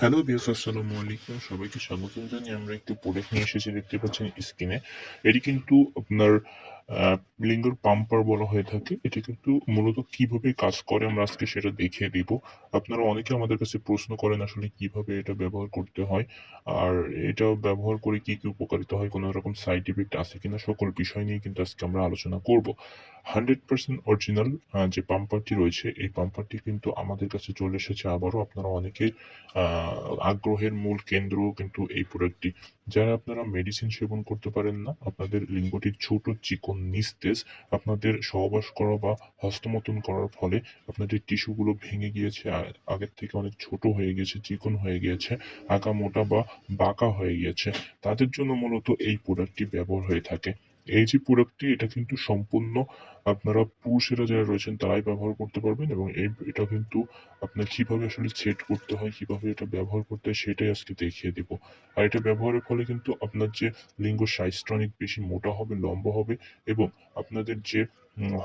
Hello বিয়াস আসসালামু আলাইকুম। সবাইকে স্বাগত জানিয়ে আমরা একটি প্রোডাক্ট নিয়ে এসেছি, দেখতে পাচ্ছেন স্ক্রিনে এটি কিন্তু আপনার লিঙ্গর পাম্পার বলা হয়ে থাকে। এটি কিন্তু মূলত কীভাবে কাজ করে আমরা আজকে সেটা দেখিয়ে দিব। আপনারা অনেকে আমাদের কাছে প্রশ্ন করেন আসলে কীভাবে এটা ব্যবহার করতে হয়। আর এটা ব্যবহার করে কি কি উপকারিতা হয় কোনো রকম সাইড ইফেক্ট আছে কিনা সকল বিষয় নিয়ে কিন্তু আজকে আমরা আলোচনা করব। হান্ড্রেড পার্সেন্ট অরিজিনাল যে পাম্পারটি রয়েছে এই পাম্পারটি কিন্তু আমাদের কাছে চলে এসেছে আবারও। আপনারা অনেকেই আহ, আগ্রহের মূল কেন্দ্র কিন্তু এই প্রোডাক্টটি যারা আপনারা মেডিসিন সেবন করতে পারেন না, আপনাদের লিঙ্গটি ছোট চিকন নিস্তেজ আপনাদের সহবাস করা বা হস্তমতন করার ফলে আপনাদের টিস্যুগুলো ভেঙে গিয়েছে আগের থেকে অনেক ছোট হয়ে গেছে চিকন হয়ে গিয়েছে আঁকা মোটা বা বাঁকা হয়ে গিয়েছে। তাদের জন্য মূলত এই প্রোডাক্টটি ব্যবহার হয়ে থাকে। এই যে প্রোডাক্টটি এটা কিন্তু সম্পূর্ণ আপনারা পুরুষেরা যারা রয়েছেন তারাই ব্যবহার করতে পারবেন এবং এই, এটা কিন্তু আপনার কীভাবে আসলে সেট করতে হয়, কীভাবে এটা ব্যবহার করতে হয় সেটাই আজকে দেখিয়ে দিব। আর এটা ব্যবহারের ফলে কিন্তু আপনার যে লিঙ্গ সাইজটা অনেক বেশি মোটা হবে, লম্বা হবে এবং আপনাদের যে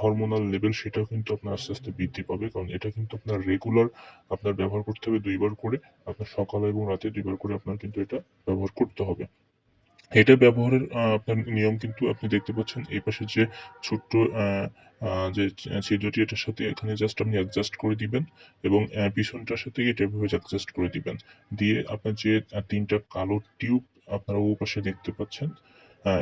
হরমোনাল লেভেল সেটাও কিন্তু আপনার আস্তে আস্তে বৃদ্ধি পাবে। কারণ এটা কিন্তু আপনার রেগুলার আপনার ব্যবহার করতে হবে দুইবার করে, আপনার সকালে এবং রাতে দুইবার করে আপনার কিন্তু এটা ব্যবহার করতে হবে। এটা ব্যবহারের আপনার নিয়ম কিন্তু আপনি দেখতে পাচ্ছেন। এই পাশে যে ছোট্ট যে ছিদ্রটি, এটার সাথে এখানে জাস্ট আপনি অ্যাডজাস্ট করে দিবেন এবং পিছনটার সাথে এটা এভাবে অ্যাডজাস্ট করে দিবেন। দিয়ে আপনার যে তিনটা কালো টিউব আপনারা ও পাশে দেখতে পাচ্ছেন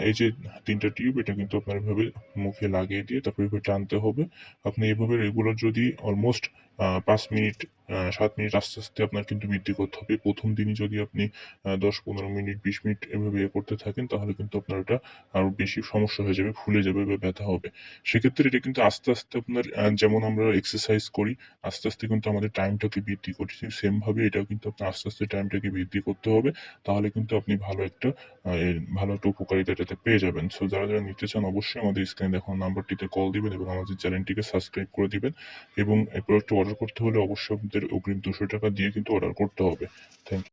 এই যে তিনটা টিউব, এটা কিন্তু আপনার এভাবে মুখে লাগিয়ে দিয়ে তারপর এভাবে টানতে হবে। আপনি এভাবে রেগুলার যদি অলমোস্ট পাঁচ মিনিট সাত মিনিট আস্তে আস্তে আপনার কিন্তু বৃদ্ধি করতে হবে। প্রথম দিনই যদি আপনি দশ পনেরো মিনিট, বিশ মিনিট এভাবে করতে থাকেন, তাহলে কিন্তু আপনার ওটা আরও বেশি সমস্যা হয়ে যাবে, ফুলে যাবে বা ব্যথা হবে। সেক্ষেত্রে এটা কিন্তু আস্তে আস্তে আপনার যেমন আমরা এক্সারসাইজ করি, আস্তে আস্তে কিন্তু আমাদের টাইমটাকে বৃদ্ধি করি সেম ভাবে এটাও কিন্তু আপনার আস্তে আস্তে টাইমটাকে বৃদ্ধি করতে হবে, তাহলে কিন্তু আপনি ভালো একটা ভালো একটা উপকারিতা এটাতে পেয়ে যাবেন। সো যারা যারা নিতে চান অবশ্যই আমাদের স্ক্রিনে দেখানো নাম্বারটিতে কল দিবেন এবং আমাদের চ্যানেলটিকে সাবস্ক্রাইব করে দিবেন। এবং এই প্রোডাক্টটি অর্ডার করতে হলে অবশ্যই আপনাদের অগ্রিম দুশো টাকা দিয়ে কিন্তু অর্ডার করতে হবে। থ্যাংক